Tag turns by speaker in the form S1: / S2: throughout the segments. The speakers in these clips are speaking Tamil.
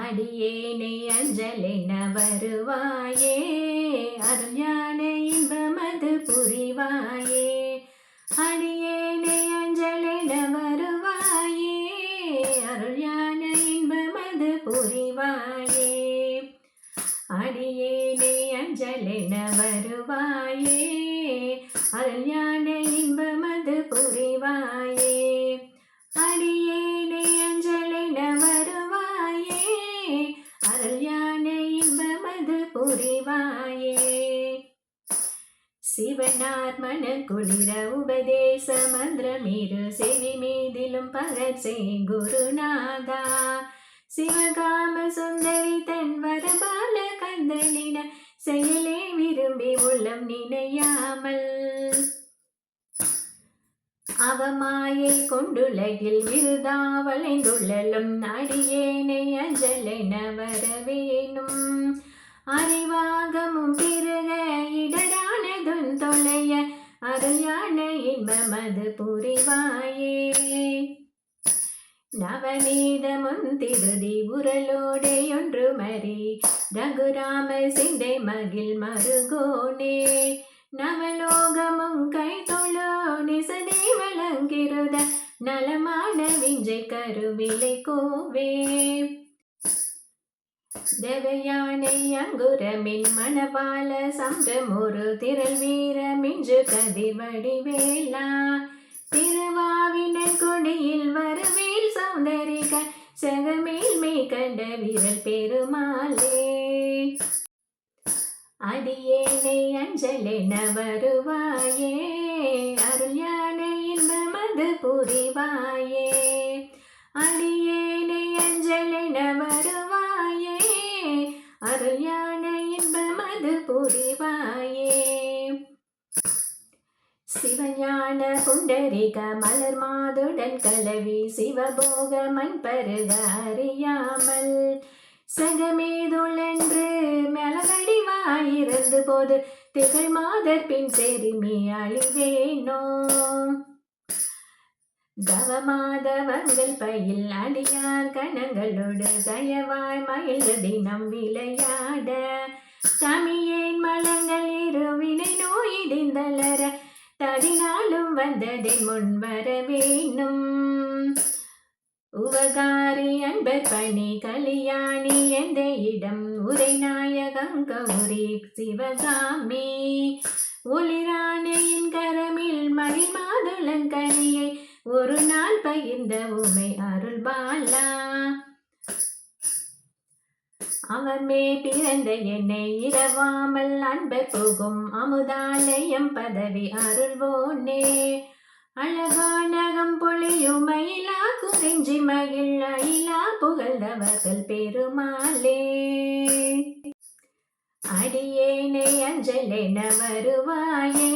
S1: அடியேனை அஞ்சலென வருவாயே. அருஞான இன்பமது புரிவாயே. அடியேனை அஞ்சலென வருவாயே. அருஞான இன்பமது புரிவாயே. அடியேனை அஞ்சலென வருவாயே. அருஞான இன்பமது புரிவாயே. சிவாயே. சிவனார் மன குளிர உபதேச மந்திரமிரு செவி மீதிலும் பகர்ச்சே குருநாதா. சிவகாம சுந்தரி தன் வரபால கந்தனின செயலே விரும்பி உள்ளம் நினையாமல். அவமாயை கொண்டுலகில் விருதாவளைந்துள்ளலும் வளைந்துள்ளலும் அஞ்சலென வரவே அறிவாகமும் பிறக இடரானதுன் தொலைய அருஞான இன்பமது புரிவாயே. நவநீதமும் திருதி உரலோடே ஒன்று மறி ரகுராம சிந்தை மகிழ் மருகோனே. நவலோகமும் கை தொழோ நிசதே வழங்கிருத நலமான விஞ்சை கருவிலை கோவே. தேவயானை அங்குரமின் மணபால சம்ரமொரு திரள் வீர மிஞ்சு கதிர்வடி வேளா திருவாவினன் கொடியில் வரவேல் சௌந்தரிக செகமேல் சகமேல்மை கண்ட விரல் பெருமாளே. அடியேனை அஞ்சலென வருவாயே அருள் அருள்யான இன்பமது புரிவாயே. அடியேனை அஞ்சலென புண்டரிக மலர் மாதுடன் கலவி சிவபோக மண் பருக அறியாமல் சகமேதுளென்று மெலவடிவாயிருந்து போது திகழ் மாதர் பின் செருமி அழிவேனோ? கவமாதவங்கள் பயில் அடியார் கணங்களோடு தயவாய் மகிழ்ந்து தினம் விளையாட தமியேன் மலங்கள் இருவினை நோயிடிந்தளர தடினாலும் வந்ததின் முன் வர வேணும். உவகாரி அன்பர் பணி கலியாணி எந்த இடம்? உரை நாயகங்க கௌரி சிவகாமி. ஒளிராணையின் கரமில் மணி மாதுளங்கனியை ஒரு நாள் பகிர்ந்த உமை அருள் பாலா அவர்மே பிறந்த என்னை இரவாமல் அன்பர் போகும் அமுதாலயம் பதவி அருள்வோனே. அழகானகம் பொழியும் மயிலா குறிஞ்சி மகிழ் அயிலா புகழ்ந்தவர்கள் பெருமாளே. அடியேனை அஞ்சலென வருவாயே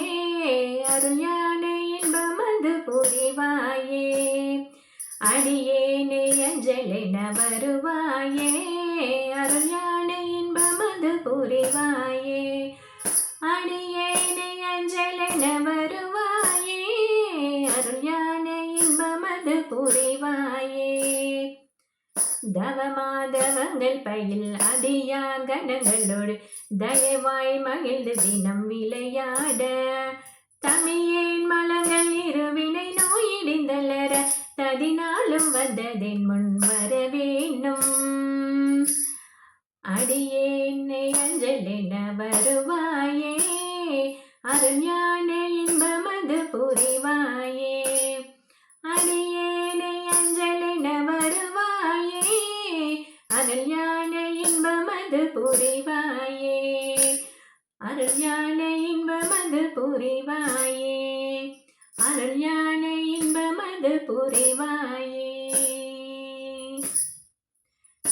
S1: அருள் அருள்யான இன்பமது புரிவாயே. அடியேனை அஞ்சலென வருவாயே அருள்யான இன்பமது புரிவாயே. அடியேனை அஞ்சலென வருவாயே. அருள்யான இன்பமது புரிவாயே. தவமாதவங்கள் பயில் அதியா கணங்களோடு தயவாய் மகிழ்ந்து தினம் விளையாட. தமியேன் மலங்கள் இருவினை நோயிடிந்தலர ததினாலும் வந்ததென் முன் அஞ்சலென வருவாயே அருஞான இன்பமது புரிவாயே. அடியேனை அஞ்சலென வருவாயே. அருஞான இன்பமது புரிவாயே. அருஞான இன்பமது புரிவாயே. அருஞான இன்பமது புரிவாயே.